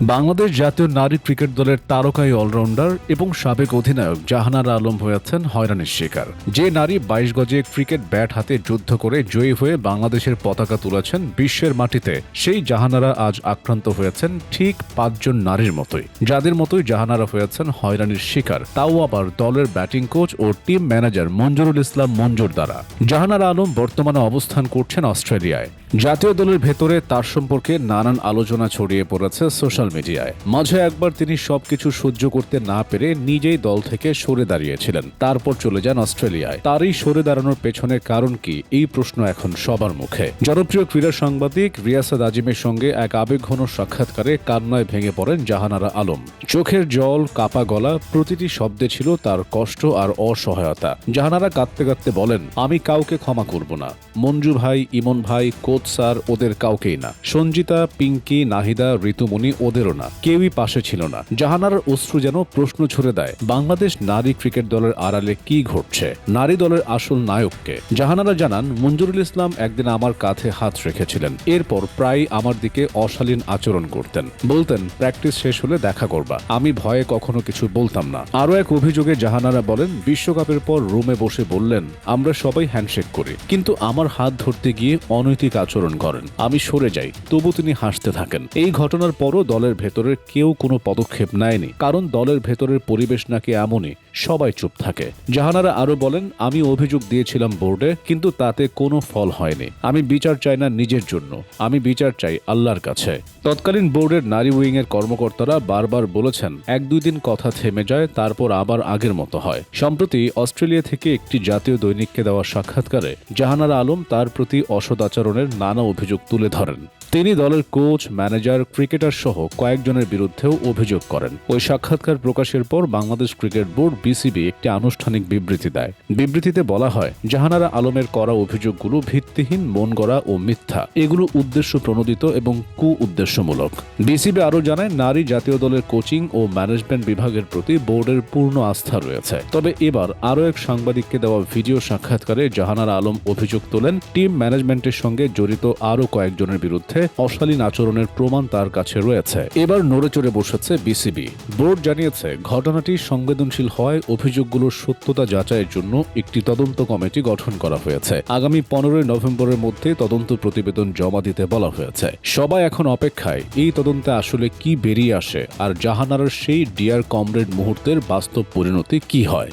বাংলাদেশ জাতীয় নারী ক্রিকেট দলের তারকাই অলরাউন্ডার এবং সাবেক অধিনায়ক জাহানারা আলম হয়েছেন হয়রানির শিকার। যে নারী বাইশ গজে ক্রিকেট ব্যাট হাতে যুদ্ধ করে জয়ী হয়ে বাংলাদেশের পতাকা তুলেছেন বিশ্বের মাটিতে, সেই জাহানারা আজ আক্রান্ত হয়েছেন ঠিক পাঁচজন নারীর মতোই। যাদের মতোই জাহানারা হয়েছেন হয়রানির শিকার। তাও আবার দলের ব্যাটিং কোচ ও টিম ম্যানেজার মঞ্জুরুল ইসলাম মঞ্জুর দ্বারা। জাহানারা আলম বর্তমানে অবস্থান করছেন অস্ট্রেলিয়ায়। জাতীয় দলের ভেতরে তার সম্পর্কে নানান আলোচনা ছড়িয়ে পড়েছে সোশ্যাল মিডিয়ায়। মাঝে একবার তিনি সবকিছু সহ্য করতে না পেরে নিজেই দল থেকে সরে দাঁড়িয়েছিলেন। তারপর চলে যান অস্ট্রেলিয়ায়। তারই সরে দাঁড়ানোর পেছনে কারণ কি, এই প্রশ্ন এখন সবার মুখে। জনপ্রিয় ক্রীড়া সাংবাদিক রিয়াসাদ আজিমের সঙ্গে এক আবেগঘন সাক্ষাৎকারে কান্নায় ভেঙে পড়েন জাহানারা আলম। চোখের জল, কাপা গলা প্রতিটি শব্দে ছিল তার কষ্ট আর অসহায়তা। জাহানারা কাঁদতে কাঁদতে বলেন, আমি কাউকে ক্ষমা করব না। মঞ্জু ভাই, ইমন ভাই, কোচ স্যার, ওদের কাউকেই না। সঞ্জিতা, পিঙ্কি, নাহিদা, ঋতুমণি ওদেরও না, কেউই পাশে ছিল না। জাহানারার অশ্রু যেন প্রশ্ন ছুড়ে দেয়, বাংলাদেশ নারী ক্রিকেট দলের আড়ালে কি ঘটছে? নারী দলের আসল নায়ককে। জাহানারা জানান, মঞ্জুরুল ইসলাম একদিন আমার কাঁধে হাত রেখেছিলেন। এরপর প্রায় আমার দিকে অশালীন আচরণ করতেন। বলতেন, প্র্যাকটিস শেষ হলে দেখা করবা। আমি ভয়ে কখনো কিছু বলতাম না। আরও এক অভিযোগে জাহানারা বলেন, বিশ্বকাপের পর রুমে বসে বললেন, আমরা সবাই হ্যান্ডশেক করি। কিন্তু আমার হাত ধরতে গিয়ে অনৈতিক আচরণ করেন। আমি সরে যাই, তবু তিনি হাসতে থাকেন। এই ঘটনার পরও দলের ভেতরের কেউ কোনো পদক্ষেপ নেয়নি, কারণ দলের ভেতরের পরিবেশ নাকি এমনই, সবাই চুপ থাকে। জাহানারা আরও বলেন, আমি অভিযোগ দিয়েছিলাম বোর্ডে, কিন্তু তাতে কোনো ফল হয়নি। আমি বিচার চাই না নিজের জন্য, আমি বিচার চাই আল্লাহর কাছে। তৎকালীন বোর্ডের নারী উইং এর কর্মকর্তারা বারবার বলেছেন, এক দুই দিন কথা থেমে যায়, তারপর আবার আগের মতো হয়। সম্প্রতি অস্ট্রেলিয়া থেকে একটি জাতীয় দৈনিককে দেওয়া সাক্ষাৎকারে জাহানারা আলম তার প্রতি অসদাচরণের নানা অভিযোগ তুলে ধরেন। তিনি দলের কোচ, ম্যানেজার, ক্রিকেটার সহ কয়েকজনের বিরুদ্ধেও অভিযোগ করেন। ওই সাক্ষাৎকার প্রকাশের পর বাংলাদেশ ক্রিকেট বোর্ড বিসিবি একটি আনুষ্ঠানিক বিবৃতি দেয়। বিবৃতিতে বলা হয়, জাহানারা আলমের করা অভিযোগগুলো ভিত্তিহীন মন গড়া ও মিথ্যা। এগুলো উদ্দেশ্য প্রণোদিত এবং কু উদ্দেশ্যমূলক বিসিবি আরও জানায়, নারী জাতীয় দলের কোচিং ও ম্যানেজমেন্ট বিভাগের প্রতি বোর্ডের পূর্ণ আস্থা রয়েছে। তবে এবার আরও এক সাংবাদিককে দেওয়া ভিডিও সাক্ষাৎকারে জাহানারা আলম অভিযোগ তোলেন, টিম ম্যানেজমেন্টের সঙ্গে জড়িত আরও কয়েকজনের বিরুদ্ধে অশালীন আচরণের প্রমাণ তার কাছে রয়েছে। এবার নড়ে চড়ে বসেছে বিসিবি। বোর্ড জানিয়েছে, ঘটনাটি সংবেদনশীল হয় অভিযোগগুলোর সত্যতা যাচাইয়ের জন্য একটি তদন্ত কমিটি গঠন করা হয়েছে। আগামী পনেরোই নভেম্বরের মধ্যে তদন্ত প্রতিবেদন জমা দিতে বলা হয়েছে। সবাই এখন অপেক্ষায়, এই তদন্তে আসলে কি বেরিয়ে আসে আর জাহানারার সেই ডিয়ার কমরেড মুহূর্তের বাস্তব পরিণতি কি হয়?